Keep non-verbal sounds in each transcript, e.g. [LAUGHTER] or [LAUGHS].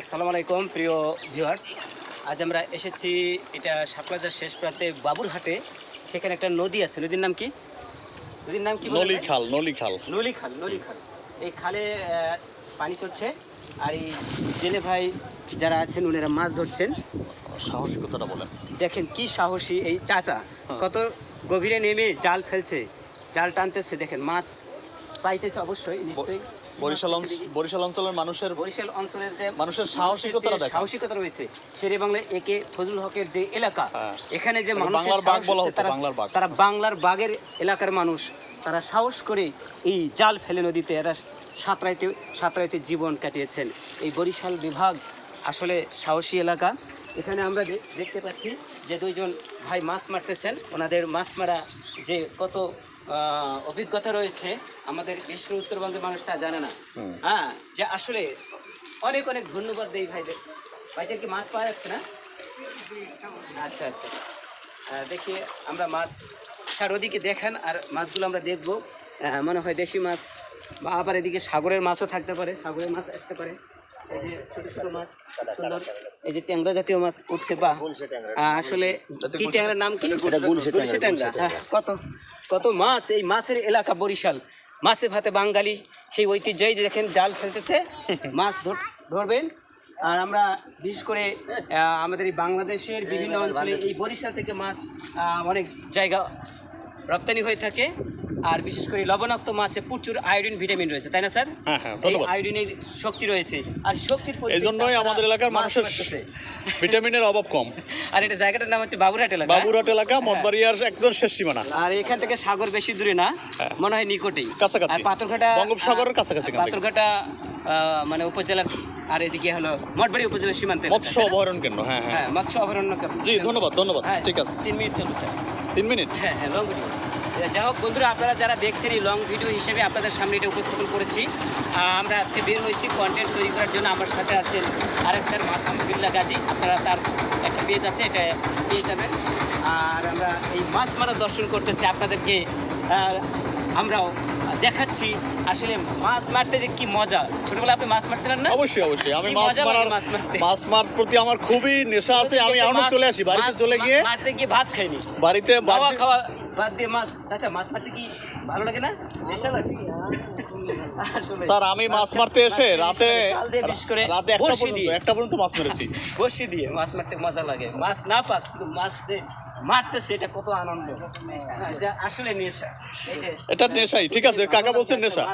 আসসালামু আলাইকুম প্রিয় ভিউয়ার্স আজ আমরা এসেছি এটা শাপলাজার শেষ প্রান্তে বাবুরহাটে। সেখানে একটা নদী আছে নদীর নাম কি? নদীর নাম কি বলেন নলি ভাই? খাল নলি খাল নলি খাল নলি খাল এই খালে পানি চলছে আর এই জেলে ভাই যারা আছেন ওনারা মাছ ধরছেন। সাহসিকতাটা বলেন। দেখেন কি সাহসী এই চাচা। হ্যাঁ। কত গভীরে নেমে জাল ফেলছে জাল টানতেছে দেখেন মাছ পাইতেছে অবশ্যই নিশ্চয়ই। বরিশাল বরিশাল অঞ্চলের মানুষের বরিশাল অঞ্চলের যে মানুষের সাহসিকতাটা যে সাহসিকতা রয়েছে শেরে বাংলায় একে ফজলুল হকের যে এলাকা হ্যাঁ। এখানে যে বাংলার বলা হতো, বাংলার। তারা বাংলার বাগের এলাকার মানুষ তারা সাহস করে এই জাল ফেলে নদীতে এরা সাঁতরাইতে সাঁতরাইতে জীবন কাটিয়েছেন এই বরিশাল বিভাগ আসলে সাহসী এলাকা এখানে আমরা দেখতে পাচ্ছি যে দুইজন ভাই মাছ মারতেছেন ওনাদের মাছ মারা যে কত অভিজ্ঞতা রয়েছে। আমাদের বিশ্ব উত্তরবঙ্গের মানুষ তা জানে না। হ্যাঁ যে আসলে অনেক অনেক ধন্যবাদ দেই ভাইদের। ভাইদের কি মাছ পাওয়া যাচ্ছে না? আচ্ছা আচ্ছা। দেখি আমরা মাছ স্যার ওদিকে দেখান আর মাছগুলো আমরা দেখব। মনে হয় দেশি মাছ বা আবার এদিকে সাগরের মাছও থাকতে পারে। সাগরের মাছ আসতে পারে। এই যে ছোট ছোট মাছ সুন্দর। এই যে ট্যাংরা জাতীয় মাছ উঠছে বা আসলে কি ট্যাংরার নাম কি? গুলশে ট্যাংরা হ্যাঁ কত? কত মাছ, এই মাছের এলাকা বরিশাল। মাছে ভাতে বাঙালি, সেই ঐতিহ্যই দেখেন জাল ফেলতেছে, মাছ ধর- ধরবেন। আর আমরা বিশেষ করে আমাদের এই বাংলাদেশের বিভিন্ন অঞ্চলে এই বরিশাল থেকে মাছ অনেক জায়গা রপ্তানি হয়ে থাকে। আর বিশেষ করে লবণাক্ত মাছে প্রচুর আয়োডিন ভিটামিন রয়েছে তাই না স্যার? হ্যাঁ হ্যাঁ এই আয়োডিনের শক্তি রয়েছে। আর শক্তির এই জন্যই আমাদের এলাকার মানুষের ভিটামিনের অভাব কম। [LAUGHS] আর এটা জায়গাটার নাম হচ্ছে বাবুরহাট এলাকা। বাবুরহাট এলাকা মঠবাড়িয়ার একদম শেষ সীমানা। আর এখান থেকে সাগর বেশি দূরে না হ্যাঁ। মনে হয় নিকটেই। কাছাকাছি। আর পাথরঘাটা বঙ্গোপসাগরের কাছাকাছি পাথরঘাটা মানে উপজেলার আর এদিকে হলো মঠবাড়ি উপজেলার সীমান্তে। মৎস্য অভয়ারণ্য কেন্দ্র হ্যাঁ। হ্যাঁ মৎস্য অভয়ারণ্য কেন্দ্র। জি ধন্যবাদ ধন্যবাদ। হ্যাঁ, ঠিক আছে। তিন মিনিট চলবে স্যার। তিন মিনিট? হ্যাঁ হ্যাঁ লং ভিডিও যাই হোক, বন্ধুরা, আপনারা যারা দেখছেন এই লং ভিডিও হিসেবে আপনাদের সামনে এটা উপস্থাপন করেছি আমরা আজকে বের হয়েছি কন্টেন্ট তৈরি করার জন্য। আমার সাথে আছেন আরেক স্যার মাসুম বিল্লা গাজী। আপনারা তার একটা পেজ আছে, এটা পেয়ে যাবেন। আর আমরা এই মাছ মারা দর্শন করতেছি আপনাদেরকে। আমরাও দেখাচ্ছি আসলে মাছ মারতে যে কি মজা। ছোটবেলা আপনি মাছ মারছিলেন না? অবশ্যই অবশ্যই। আমি মাছ মারার মাছ মারতে। মাছ মার প্রতি আমার খুবই নেশা আছে। আমি এখনও চলে আসি বাড়িতে চলে গিয়ে মারতে গিয়ে ভাত খাইনি। বাড়িতে খাওয়া খাওয়া বাদ দিয়ে মাছ আচ্ছা মাছ মারতে কি ভালো লাগে না? নেশা লাগে? স্যার আমি মাছ মারতে এসে রাতে রাতে একটা পর্যন্ত একটা পর্যন্ত মাছ মেরেছি। বসি দিয়ে মাছ মারতে মজা লাগে। মাছ না পাক কিন্তু মাছ যে মারতেছে এটা কত আনন্দ। আসলে নেশা। এটা নেশাই ঠিক আছে কাকা বলছেন নেশা।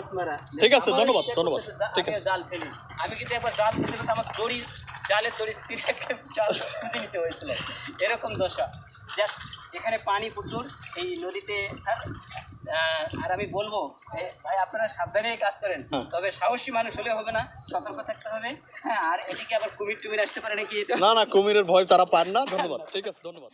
ঠিক আছে, ধন্যবাদ, ধন্যবাদ, ঠিক আছে। জাল ফেলি। আমি কিন্তু একবার জাল ফেলতে ফেলতে আমার দড়ি জালের দড়ি ছিঁড়ে জাল খুঁজে নিতে হয়েছিল। এরকম দশা। যাক এখানে পানি প্রচুর এই নদীতে স্যার আর আমি বলব ভাই আপনারা সাবধানে কাজ করেন। হ্যাঁ। তবে সাহসী মানুষ হলে হবে না সতর্ক থাকতে হবে। হ্যাঁ আর এদিকে আবার কুমির টুমির আসতে পারে নাকি এটা? না না কুমিরের ভয় তারা পান না ধন্যবাদ ঠিক আছে ধন্যবাদ।